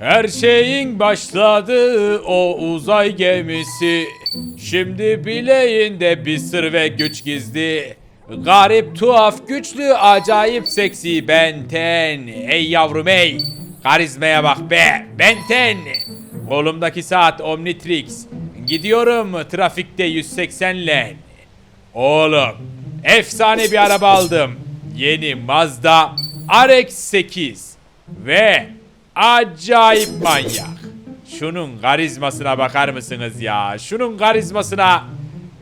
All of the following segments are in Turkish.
Her şeyin başladığı o uzay gemisi. Şimdi bileğinde bir sır ve güç gizli. Garip, tuhaf, güçlü, acayip seksi Benten. Ey yavrum ey! Karizmaya bak be Benten. Kolumdaki saat Omnitrix. Gidiyorum trafikte 180 len Oğlum efsane bir araba aldım. Yeni Mazda RX-8 ve acayip manyak. Şunun karizmasına bakar mısınız ya? Şunun karizmasına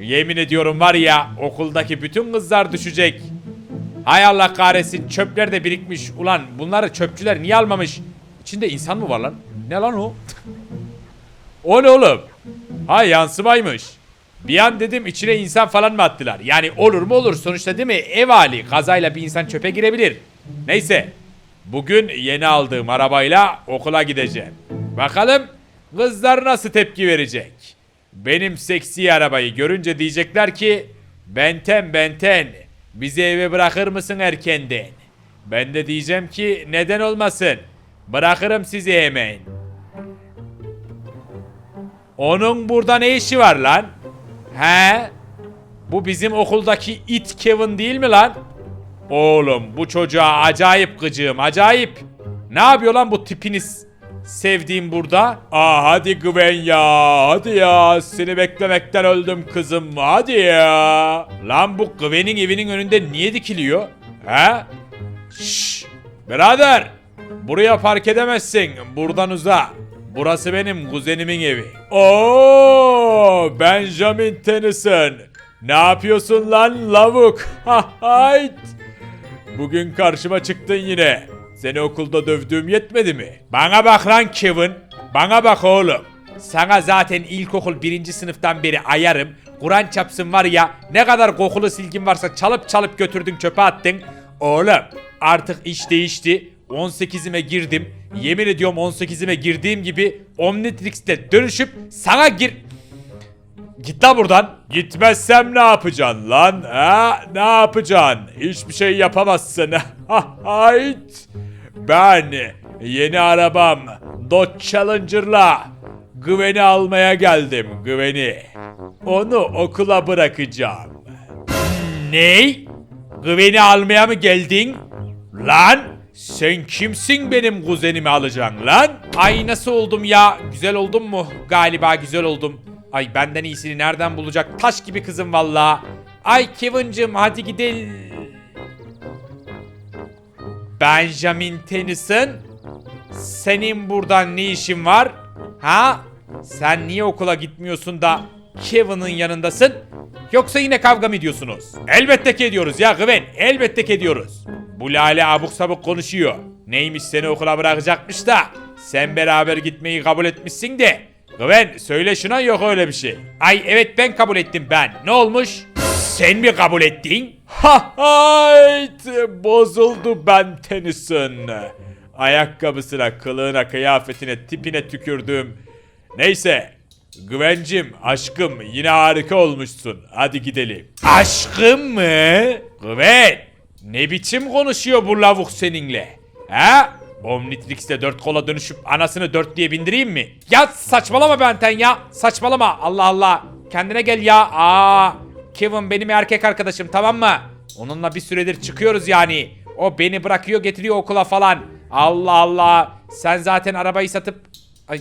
yemin ediyorum var ya okuldaki bütün kızlar düşecek. Hay Allah kahretsin çöpler de birikmiş. Ulan bunları çöpçüler niye almamış? İçinde insan mı var lan? Ne lan o? o ne oğlum? Ha yansımaymış. Bir an dedim içine insan falan mı attılar? Yani olur mu olur sonuçta değil mi? Ev hali kazayla bir insan çöpe girebilir. Neyse. Bugün yeni aldığım arabayla okula gideceğim. Bakalım kızlar nasıl tepki verecek? Benim seksi arabayı görünce diyecekler ki Benten Benten bizi eve bırakır mısın erkenden? Ben de diyeceğim ki neden olmasın? Bırakırım sizi hemen. Onun burada ne işi var lan? He? Bu bizim okuldaki it Kevin değil mi lan? Oğlum bu çocuğa acayip gıcığım acayip. Ne yapıyor lan bu tipiniz? Sevdiğim burada. Aa hadi Gwen ya hadi ya seni beklemekten öldüm kızım hadi ya. Lan bu Gwen'in evinin önünde niye dikiliyor? He? Şşş birader buraya park edemezsin buradan uza. Burası benim kuzenimin evi. Oo, Benjamin Tennyson. Ne yapıyorsun lan lavuk? Ha hayt. Bugün karşıma çıktın yine. Seni okulda dövdüğüm yetmedi mi? Bana bak lan Kevin. Bana bak oğlum. Sana zaten ilkokul birinci sınıftan beri ayarım. Kur'an çapsın var ya ne kadar kokulu silgin varsa çalıp çalıp götürdün çöpe attın. Oğlum artık iş değişti. 18'ime girdim. Yemin ediyorum 18'ime girdiğim gibi Omnitrix'te dönüşüp sana gir... Git lan buradan. Gitmezsem ne yapacaksın lan? Ha? Ne yapacaksın? Hiçbir şey yapamazsın. Hayt. Ben yeni arabam Dodge Challenger'la Gwen'i almaya geldim Gwen'i. Onu okula bırakacağım. Ney? Gwen'i almaya mı geldin? Lan sen kimsin benim kuzenimi alacaksın lan? Ay nasıl oldum ya? Güzel oldum mu? Galiba güzel oldum. Ay benden iyisini nereden bulacak? Taş gibi kızım valla. Ay Kevin'cim hadi gidelim. Benjamin Tennyson. Senin buradan ne işin var? Ha? Sen niye okula gitmiyorsun da Kevin'ın yanındasın? Yoksa yine kavga mı ediyorsunuz? Elbette ki ediyoruz ya Gwen. Elbette ki ediyoruz. Bu lale abuk sabuk konuşuyor. Neymiş seni okula bırakacakmış da. Sen beraber gitmeyi kabul etmişsin de. Gwen söyle şuna yok öyle bir şey. Ay evet ben kabul ettim ben. Ne olmuş? Sen mi kabul ettin? Ha bozuldu ben Tennyson. Ayakkabısına, kılığına, kıyafetine, tipine tükürdüm. Neyse. Güvencim, aşkım yine harika olmuşsun. Hadi gidelim. Aşkım mı? Güven. Ne biçim konuşuyor bu lavuk seninle? Ha? Omnitrix'te dört kola dönüşüp anasını dört diye bindireyim mi? Ya saçmalama Benten ya. Saçmalama. Allah Allah. Kendine gel ya. Aa. Kevin benim erkek arkadaşım tamam mı? Onunla bir süredir çıkıyoruz yani. O beni bırakıyor getiriyor okula falan. Allah Allah. Sen zaten arabayı satıp... Ay,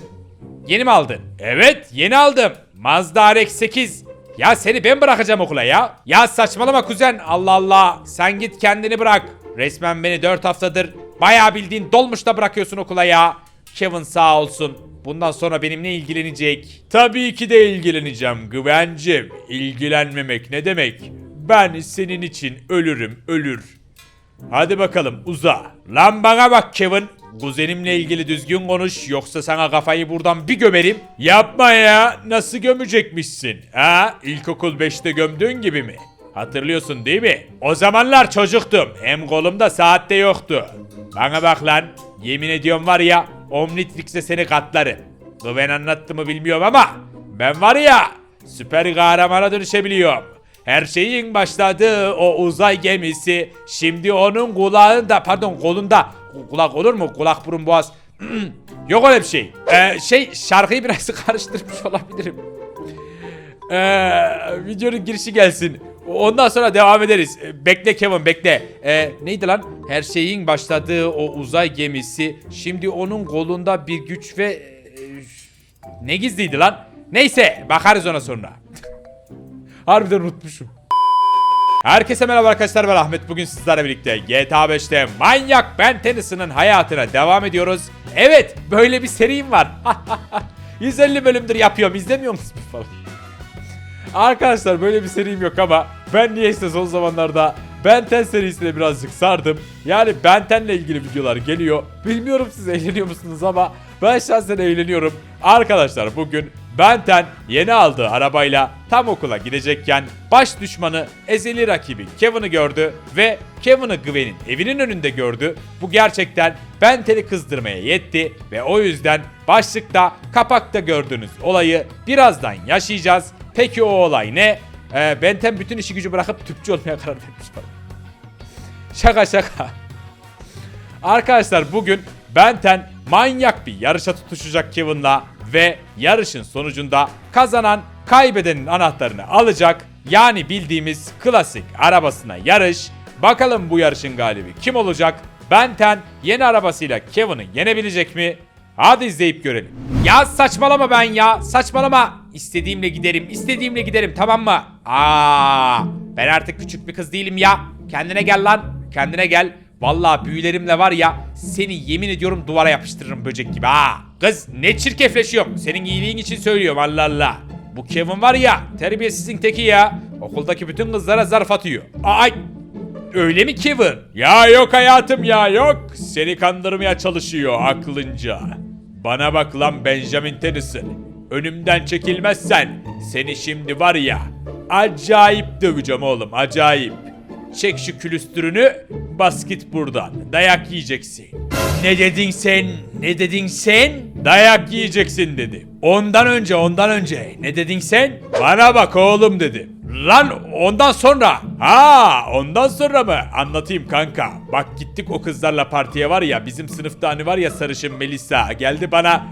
yeni mi aldın? Evet yeni aldım. Mazda RX-8. Ya seni ben bırakacağım okula ya. Ya saçmalama kuzen. Allah Allah. Sen git kendini bırak. Resmen beni 4 haftadır bayağı bildiğin dolmuşta bırakıyorsun okula ya. Kevin sağ olsun. Bundan sonra benimle ilgilenecek. Tabii ki de ilgileneceğim Güvencim. İlgilenmemek ne demek? Ben senin için ölürüm ölür. Hadi bakalım uza. Lan bana bak Kevin. Kuzenimle ilgili düzgün konuş yoksa sana kafayı buradan bir gömerim. Yapma ya. Nasıl gömecekmişsin? Ha? İlkokul 5'te gömdüğün gibi mi? Hatırlıyorsun değil mi? O zamanlar çocuktum. Hem kolumda saat de yoktu. Bana bak lan. Yemin ediyorum var ya Omnitrix'e seni katlarım. Gwen anlattı mı bilmiyorum ama ben var ya süper kahramana dönüşebiliyorum. Her şeyin başladığı o uzay gemisi şimdi onun kulağında pardon kolunda kulak olur mu kulak burun boğaz Yok öyle bir şey. Ee, şey şarkıyı biraz karıştırmış olabilirim. Ee, videonun girişi gelsin. Ondan sonra devam ederiz. Ee, Bekle Kevin bekle. Ee, neydi lan? Her şeyin başladığı o uzay gemisi. Şimdi onun kolunda bir güç ve... e, ne gizliydi lan? Neyse bakarız ona sonra. Harbiden unutmuşum. Herkese merhaba arkadaşlar ben Ahmet. Bugün sizlerle birlikte GTA 5'te Manyak Ben Tennyson'ın hayatına devam ediyoruz. Evet böyle bir serim var. 150 bölümdür yapıyorum izlemiyor musunuz falan. Arkadaşlar böyle bir serim yok ama ben niyeyse son zamanlarda Ben 10 serisine birazcık sardım. Yani Ben 10 ile ilgili videolar geliyor. Bilmiyorum siz eğleniyor musunuz ama ben şahsen eğleniyorum. Arkadaşlar bugün Ben 10 yeni aldığı arabayla tam okula gidecekken baş düşmanı ezeli rakibi Kevin'i gördü ve Kevin'i Gwen'in evinin önünde gördü. Bu gerçekten Ben 10'i kızdırmaya yetti ve o yüzden başlıkta kapakta gördüğünüz olayı birazdan yaşayacağız. Peki o olay ne? Ee, Benten bütün işi gücü bırakıp tüpçü olmaya karar vermiş bana. Şaka şaka. Arkadaşlar bugün Benten manyak bir yarışa tutuşacak Kevin'la ve yarışın sonucunda kazanan kaybedenin anahtarını alacak. Yani bildiğimiz klasik arabasına yarış. Bakalım bu yarışın galibi kim olacak? Benten yeni arabasıyla Kevin'i yenebilecek mi? Hadi izleyip görelim. Ya saçmalama ben ya. Saçmalama. İstediğimle giderim. istediğimle giderim tamam mı? Aa, ben artık küçük bir kız değilim ya. Kendine gel lan. Kendine gel. Vallahi büyülerimle var ya seni yemin ediyorum duvara yapıştırırım böcek gibi ha. Kız ne çirkefleşiyorum. Senin iyiliğin için söylüyorum Allah Allah. Bu Kevin var ya terbiyesizin teki ya. Okuldaki bütün kızlara zarf atıyor. Ay Öyle mi Kevin? Ya yok hayatım ya yok. Seni kandırmaya çalışıyor aklınca. Bana bak lan Benjamin Tennyson. Önümden çekilmezsen seni şimdi var ya acayip döveceğim oğlum acayip. Çek şu külüstürünü bas git buradan. Dayak yiyeceksin. Ne dedin sen? Ne dedin sen? Dayak yiyeceksin dedim. Ondan önce ondan önce ne dedin sen? Bana bak oğlum dedim. Lan ondan sonra. Ha ondan sonra mı? Anlatayım kanka. Bak gittik o kızlarla partiye var ya bizim sınıfta hani var ya sarışın Melisa geldi bana.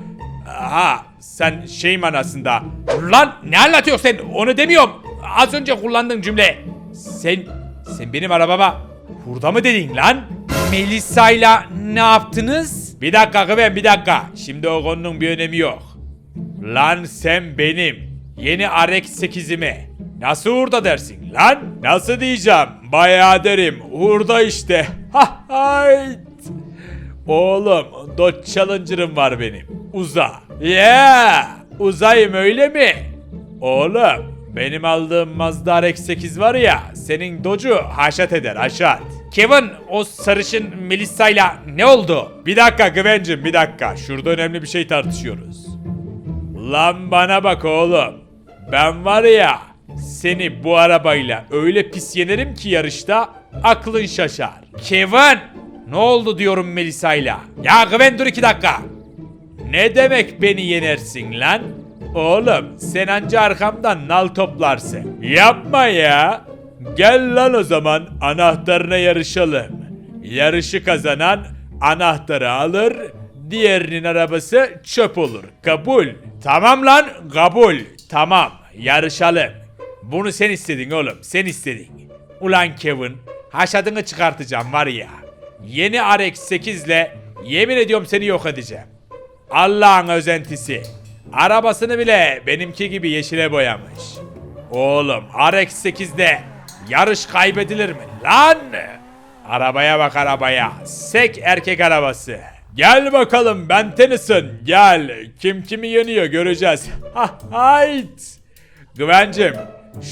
Ha sen şey manasında. Lan ne anlatıyorsun sen? Onu demiyorum. Az önce kullandığın cümle. Sen sen benim arabama hurda mı dedin lan? Melisa'yla ne yaptınız? Bir dakika Güven bir dakika. Şimdi o konunun bir önemi yok. Lan sen benim yeni RX 8'ime nasıl hurda dersin lan? Nasıl diyeceğim? Bayağı derim. Hurda işte. Ha hayt. Oğlum Dodge Challenger'ım var benim. Uza. Yeah. Uzayım öyle mi? Oğlum benim aldığım Mazda RX-8 var ya senin Dodge'u haşat eder haşat. Kevin o sarışın Melissa'yla ne oldu? Bir dakika Güvencim bir dakika. Şurada önemli bir şey tartışıyoruz. Lan bana bak oğlum. Ben var ya seni bu arabayla öyle pis yenerim ki yarışta aklın şaşar. Kevin ne oldu diyorum Melisa'yla. Ya Güven dur iki dakika. Ne demek beni yenersin lan? Oğlum sen anca arkamdan nal toplarsın. Yapma ya. Gel lan o zaman anahtarına yarışalım. Yarışı kazanan anahtarı alır, diğerinin arabası çöp olur. Kabul. Tamam lan kabul. Tamam yarışalım. Bunu sen istedin oğlum sen istedin. Ulan Kevin haşadını çıkartacağım var ya. Yeni RX-8 ile yemin ediyorum seni yok edeceğim. Allah'ın özentisi. Arabasını bile benimki gibi yeşile boyamış. Oğlum RX-8'de yarış kaybedilir mi lan? Arabaya bak arabaya. Sek erkek arabası. Gel bakalım ben Tennyson gel. Kim kimi yeniyor göreceğiz. Ha hayt. Güvencim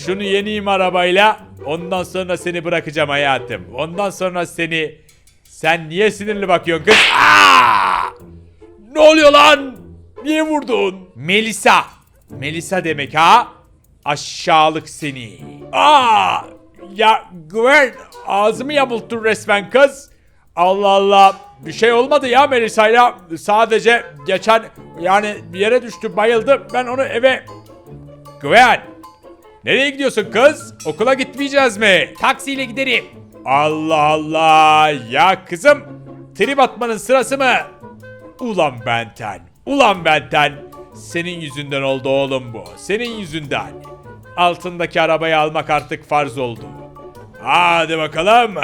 şunu yeneyim arabayla. Ondan sonra seni bırakacağım hayatım. Ondan sonra seni... Sen niye sinirli bakıyorsun kız? Aa! Ne oluyor lan? Niye vurdun? Melisa. Melisa demek ha? Aşağılık seni. Aa! Ya Gwen ağzımı yamulttun resmen kız. Allah Allah. Bir şey olmadı ya Melisa'yla. Sadece geçen yani bir yere düştü bayıldı. Ben onu eve... Gwen. Nereye gidiyorsun kız? Okula gitmeyeceğiz mi? Taksiyle giderim. Allah Allah. Ya kızım. Trip atmanın sırası mı? Ulan Benten. Ulan Benten. Senin yüzünden oldu oğlum bu. Senin yüzünden. Altındaki arabayı almak artık farz oldu. Hadi bakalım.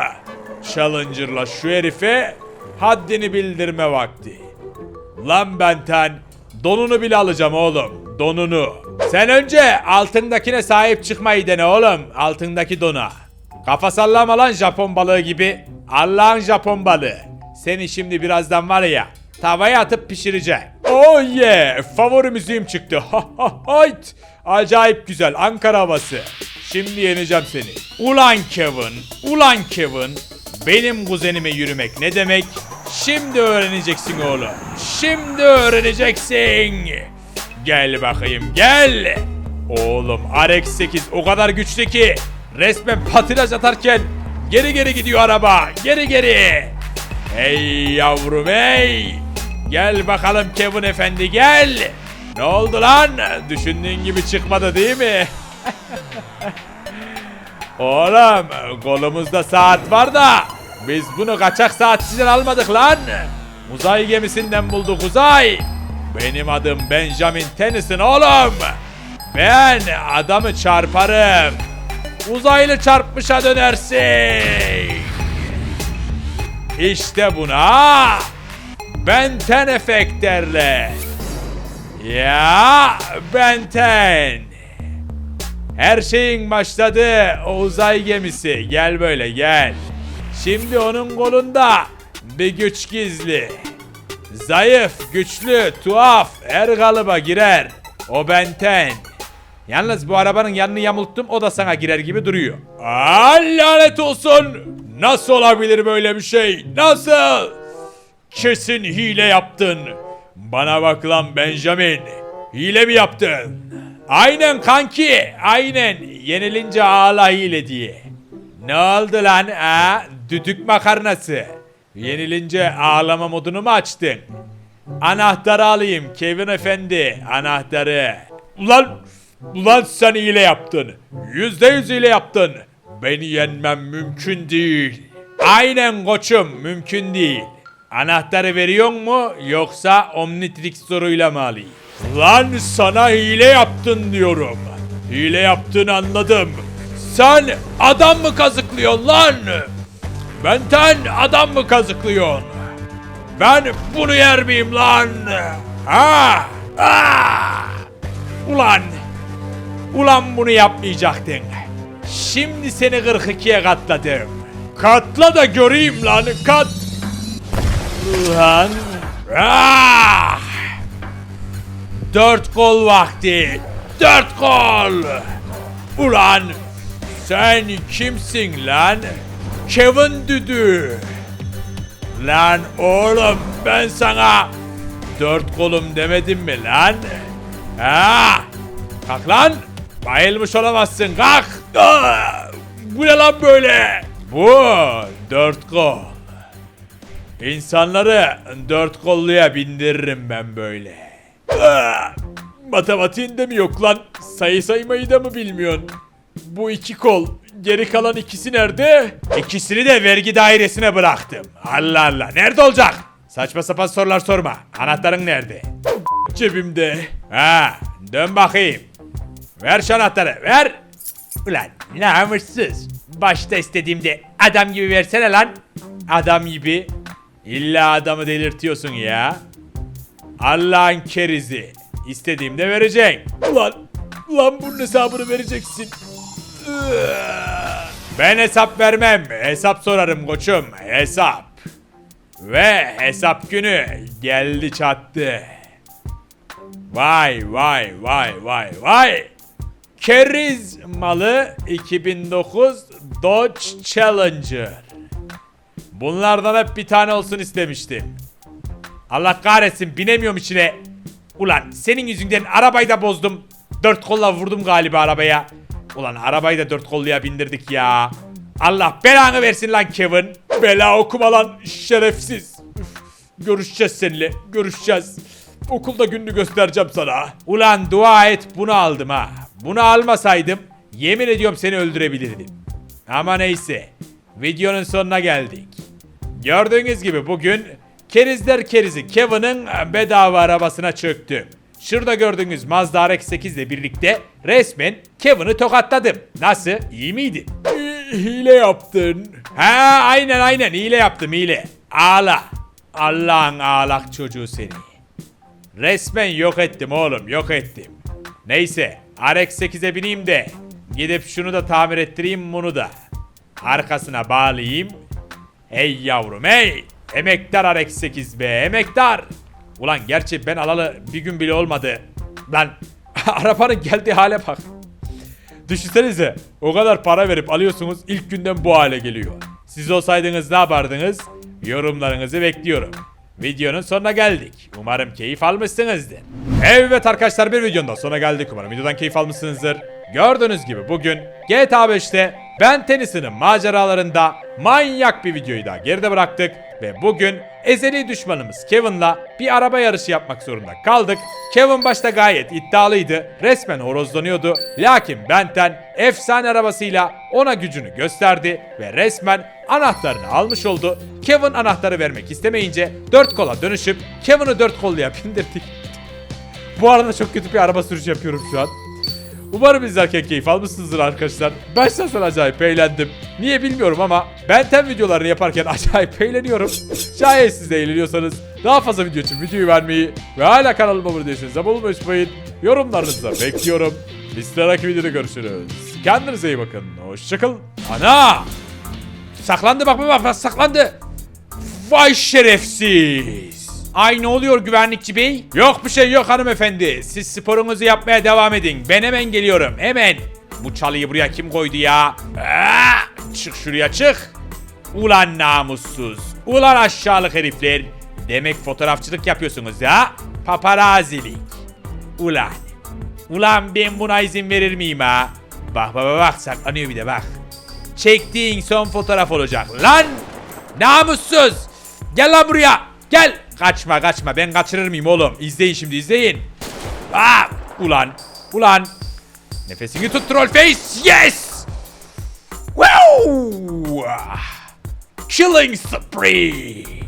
Challenger'la şu herife haddini bildirme vakti. Lan Benten. Donunu bile alacağım oğlum. Donunu. Sen önce altındakine sahip çıkmayı dene oğlum. Altındaki dona. Kafa sallama lan Japon balığı gibi. Allah'ın Japon balığı. Seni şimdi birazdan var ya tavaya atıp pişireceğim. Oh yeah! Favori müziğim çıktı. Ha ha hayt! Acayip güzel Ankara havası. Şimdi yeneceğim seni. Ulan Kevin, ulan Kevin. Benim kuzenime yürümek ne demek? Şimdi öğreneceksin oğlum. Şimdi öğreneceksin. Gel bakayım gel. Oğlum RX-8 o kadar güçlü ki resmen patinaj atarken geri geri gidiyor araba. Geri geri. Hey yavrum hey. Gel bakalım Kevin efendi gel. Ne oldu lan? Düşündüğün gibi çıkmadı değil mi? Oğlum kolumuzda saat var da biz bunu kaçak saatçiden almadık lan. Uzay gemisinden bulduk uzay. Benim adım Benjamin Tennyson oğlum. Ben adamı çarparım. Uzaylı çarpmışa dönersin. İşte buna Benten efekt derler. Ya Benten. Her şeyin başladı o uzay gemisi. Gel böyle gel. Şimdi onun kolunda bir güç gizli. Zayıf, güçlü, tuhaf, her kalıba girer. O benten. Yalnız bu arabanın yanını yamulttum o da sana girer gibi duruyor. Aa, lanet olsun. Nasıl olabilir böyle bir şey? Nasıl? Kesin hile yaptın. Bana bak lan Benjamin. Hile mi yaptın? Aynen kanki. Aynen. Yenilince ağla hile diye. Ne oldu lan ha? Düdük makarnası. Yenilince ağlama modunu mu açtın? Anahtarı alayım Kevin efendi. Anahtarı. Ulan, ulan sen hile yaptın. Yüzde yüz hile yaptın. Beni yenmem mümkün değil. Aynen koçum mümkün değil. Anahtarı veriyor mu yoksa Omnitrix soruyla mı alayım? Lan sana hile yaptın diyorum. Hile yaptığını anladım. Sen adam mı kazıklıyorsun lan? Benten adam mı kazıklıyorsun? Ben bunu yer miyim lan? Ha? Ah! Ulan! Ulan bunu yapmayacaktın. Şimdi seni 42'ye katladım. Katla da göreyim lan. Kat. Ulan. Ah! Dört kol vakti. Dört kol. Ulan sen kimsin lan? Kevin Düdü. Lan oğlum ben sana dört kolum demedim mi lan? Ha? Kalk lan. Bayılmış olamazsın kalk. Bu ne lan böyle? Bu dört kol. İnsanları dört kolluya bindiririm ben böyle. Matematiğinde mi yok lan? Sayı saymayı da mı bilmiyorsun? Bu iki kol. Geri kalan ikisi nerede? İkisini de vergi dairesine bıraktım. Allah Allah. Nerede olacak? Saçma sapan sorular sorma. Anahtarın nerede? Cebimde. Ha, dön bakayım. Ver şu anahtarı, ver. Ulan namussuz. Başta istediğimde adam gibi versene lan. Adam gibi. İlla adamı delirtiyorsun ya. Allah'ın kerizi. İstediğimde vereceksin. Ulan, ulan bunun hesabını vereceksin. Ben hesap vermem. Hesap sorarım koçum. Hesap. Ve hesap günü geldi çattı. Vay vay vay vay vay. Keriz malı 2009 Dodge Challenger. Bunlardan hep bir tane olsun istemiştim. Allah kahretsin binemiyorum içine. Ulan senin yüzünden arabayı da bozdum. Dört kolla vurdum galiba arabaya. Ulan arabayı da dört kolluya bindirdik ya. Allah belanı versin lan Kevin. Bela okuma lan şerefsiz. Görüşeceğiz seninle. Görüşeceğiz. Okulda gününü göstereceğim sana. Ulan dua et bunu aldım ha. Bunu almasaydım yemin ediyorum seni öldürebilirdim. Ama neyse. Videonun sonuna geldik. Gördüğünüz gibi bugün kerizler kerizi Kevin'in bedava arabasına çöktüm. Şurada gördüğünüz Mazda RX-8 ile birlikte resmen Kevin'i tokatladım. Nasıl? İyi miydi? Hile yaptın. Ha aynen aynen hile yaptım hile. Ağla. Allah'ın ağlak çocuğu seni. Resmen yok ettim oğlum yok ettim. Neyse RX-8'e bineyim de gidip şunu da tamir ettireyim bunu da. Arkasına bağlayayım. Hey yavrum hey. Emektar RX-8 be emektar. Ulan gerçi ben alalı bir gün bile olmadı. Lan arabanın geldiği hale bak. Düşünsenize o kadar para verip alıyorsunuz ilk günden bu hale geliyor. Siz olsaydınız ne yapardınız? Yorumlarınızı bekliyorum. Videonun sonuna geldik. Umarım keyif almışsınızdır. Evet arkadaşlar bir videonun da sonuna geldik. Umarım videodan keyif almışsınızdır. Gördüğünüz gibi bugün GTA 5'te Ben Tennyson'ın maceralarında manyak bir videoyu daha geride bıraktık. Ve bugün ezeli düşmanımız Kevin'la bir araba yarışı yapmak zorunda kaldık. Kevin başta gayet iddialıydı. Resmen horozlanıyordu. Lakin Benten efsane arabasıyla ona gücünü gösterdi ve resmen anahtarını almış oldu. Kevin anahtarı vermek istemeyince dört kola dönüşüp Kevin'i dört kolluya bindirdik. Bu arada çok kötü bir araba sürüşü yapıyorum şu an. Umarım izlerken keyif almışsınızdır arkadaşlar. Ben şahsen acayip eğlendim. Niye bilmiyorum ama Benten videolarını yaparken acayip eğleniyorum. Şayet siz de eğleniyorsanız daha fazla video için videoyu vermeyi ve hala kanalıma abone değilseniz abone olmayı unutmayın. Yorumlarınızı bekliyorum. Bir sonraki videoda görüşürüz. Kendinize iyi bakın. Hoşçakalın. Ana! Saklandı bak bak bak saklandı. Vay şerefsiz. Ay ne oluyor güvenlikçi bey? Yok bir şey yok hanımefendi. Siz sporunuzu yapmaya devam edin. Ben hemen geliyorum. Hemen. Bu çalıyı buraya kim koydu ya? Aa, çık şuraya çık. Ulan namussuz. Ulan aşağılık herifler. Demek fotoğrafçılık yapıyorsunuz ya. Paparazilik. Ulan. Ulan ben buna izin verir miyim ha? Bak bak bak saklanıyor bir de bak. Çektiğin son fotoğraf olacak. Lan! Namussuz! Gel lan buraya! Gel! Kaçma kaçma ben kaçırır mıyım oğlum? İzleyin şimdi izleyin. Aa! Ulan! Ulan! Nefesini tut trollface! Yes! Wow! Killing spree!